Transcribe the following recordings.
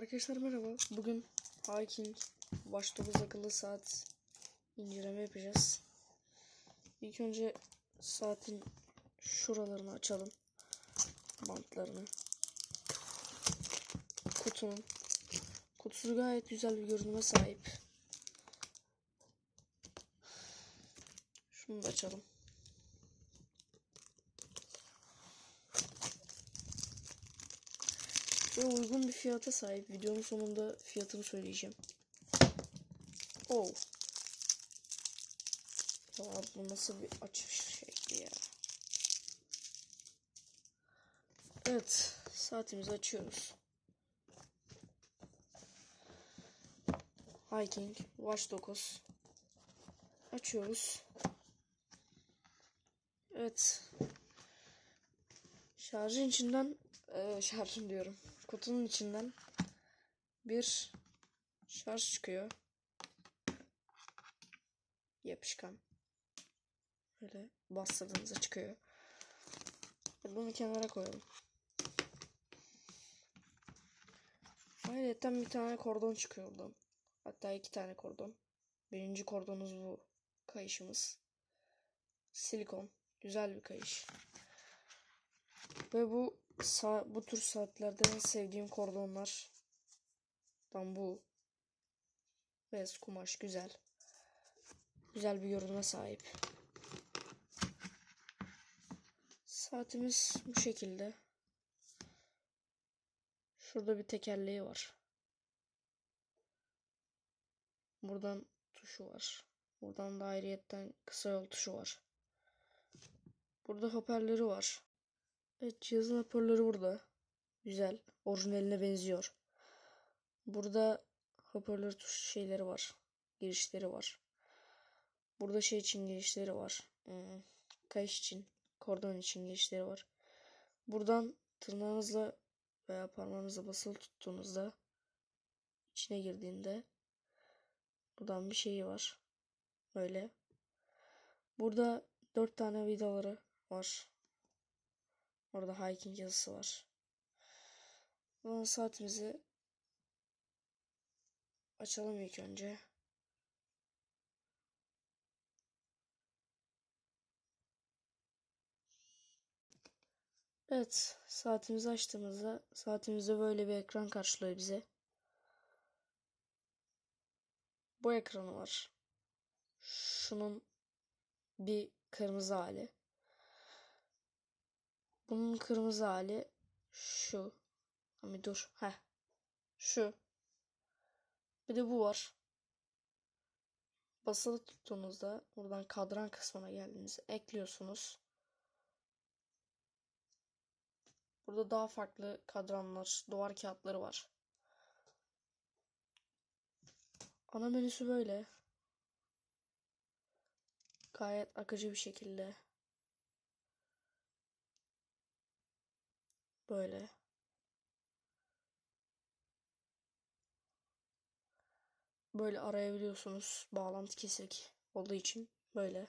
Arkadaşlar merhaba. Bugün Hiking Watch 9 akıllı saat inceleme yapacağız. İlk önce saatin şuralarını açalım. Bantlarını. Kutunun. Kutusu gayet güzel bir görünüme sahip. Şunu da açalım. Ve uygun bir fiyata sahip. Videonun sonunda fiyatını söyleyeceğim. Oh. Ya bu nasıl bir açış şekli ya. Evet. Saatimizi açıyoruz. Hiking Watch 9 açıyoruz. Evet. Şarjın içinden e, şarjın diyorum. Kutunun içinden bir şarj çıkıyor. Yapışkan. Böyle bastırdığınızda çıkıyor. Bunu kenara koyalım. Ayrıca bir tane kordon çıkıyor buradan. Hatta iki tane kordon. Birinci kordonumuz bu kayışımız. Silikon. Güzel bir kayış. Ve bu sa bu tür saatlerde en sevdiğim kordonlar. Tam bu. Bez kumaş güzel. Güzel bir görünüme sahip. Saatimiz bu şekilde. Şurada bir tekerleği var. Buradan tuşu var. Buradan da ayrıyetten kısa yol tuşu var. Burada hoparlörü var. Evet cihazın hoparlörü burada. Güzel. Orijinaline benziyor. Burada hoparlör tuş şeyleri var. Girişleri var. Burada şey için girişleri var. Hmm, kayış için, kordon için girişleri var. Buradan tırnağınızla veya parmağınızla basılı tuttuğunuzda içine girdiğinde buradan bir şeyi var. Böyle. Burada dört tane vidaları var. Orada hiking yazısı var. Ama saatimizi açalım ilk önce. Evet, saatimizi açtığımızda saatimizde böyle bir ekran karşılıyor bize. Bu ekranı var. Şunun bir kırmızı hali. Bunun kırmızı hali şu. Ama dur. Heh. Şu. Bir de bu var. Basılı tuttuğunuzda buradan kadran kısmına geldiğinizde ekliyorsunuz. Burada daha farklı kadranlar, duvar kağıtları var. Ana menüsü böyle. Gayet akıcı bir şekilde. Böyle. Böyle arayabiliyorsunuz. Bağlantı kesik olduğu için böyle.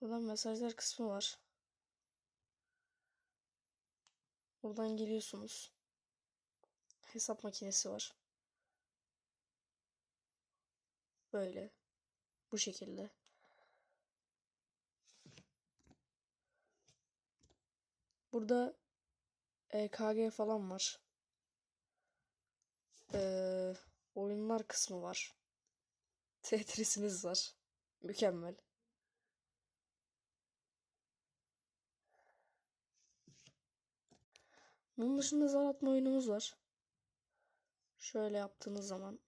Buradan mesajlar kısmı var. Buradan geliyorsunuz. Hesap makinesi var. Böyle. Bu şekilde. Burada EKG falan var. Ee, oyunlar kısmı var. Tetris'imiz var. Mükemmel. Bunun dışında zar atma oyunumuz var. Şöyle yaptığınız zaman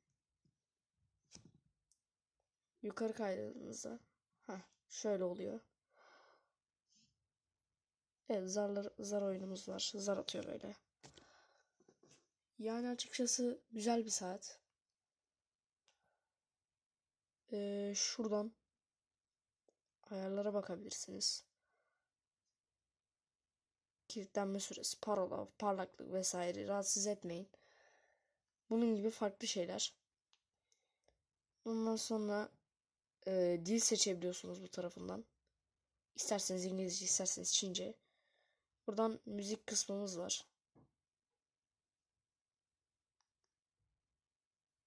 yukarı kaydırdığınızda ha şöyle oluyor. Evet zarlar, zar oyunumuz var. Zar atıyor böyle. Yani açıkçası güzel bir saat. Ee, şuradan ayarlara bakabilirsiniz. Kilitlenme süresi, parola, parlaklık vesaire rahatsız etmeyin. Bunun gibi farklı şeyler. Ondan sonra e, dil seçebiliyorsunuz bu tarafından. İsterseniz İngilizce, isterseniz Çince. Buradan müzik kısmımız var.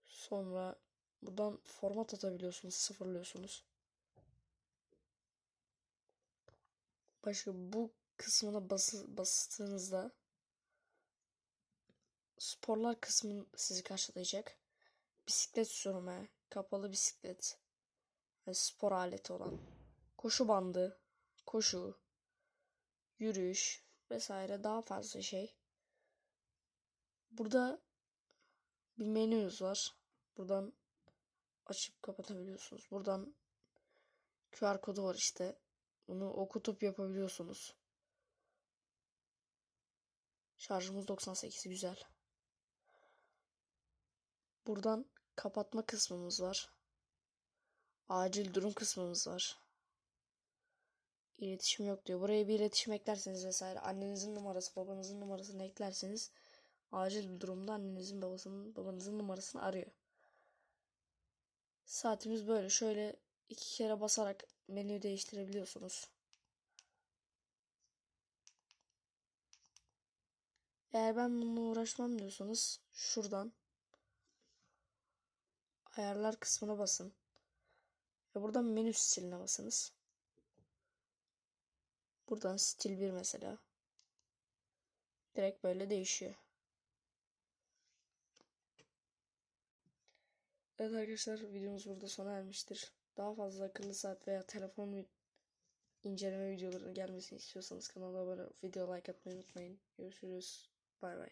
Sonra buradan format atabiliyorsunuz, sıfırlıyorsunuz. Başka bu kısmına bası, bastığınızda sporlar kısmı sizi karşılayacak. Bisiklet sürme, kapalı bisiklet, yani spor aleti olan, koşu bandı, koşu, yürüyüş vesaire daha fazla şey. Burada bir menümüz var. Buradan açıp kapatabiliyorsunuz. Buradan QR kodu var işte. Bunu okutup yapabiliyorsunuz. Şarjımız 98 güzel. Buradan kapatma kısmımız var. Acil durum kısmımız var. İletişim yok diyor. Buraya bir iletişim eklerseniz vesaire annenizin numarası, babanızın numarasını eklerseniz acil bir durumda annenizin, babasının, babanızın numarasını arıyor. Saatimiz böyle. Şöyle iki kere basarak menüyü değiştirebiliyorsunuz. Eğer ben bununla uğraşmam diyorsanız şuradan ayarlar kısmına basın. Ve buradan menü stiline basınız. Buradan stil 1 mesela. Direkt böyle değişiyor. Evet arkadaşlar videomuz burada sona ermiştir. Daha fazla akıllı saat veya telefon inceleme videoları gelmesini istiyorsanız kanala abone video like atmayı unutmayın. Görüşürüz. Bay bay.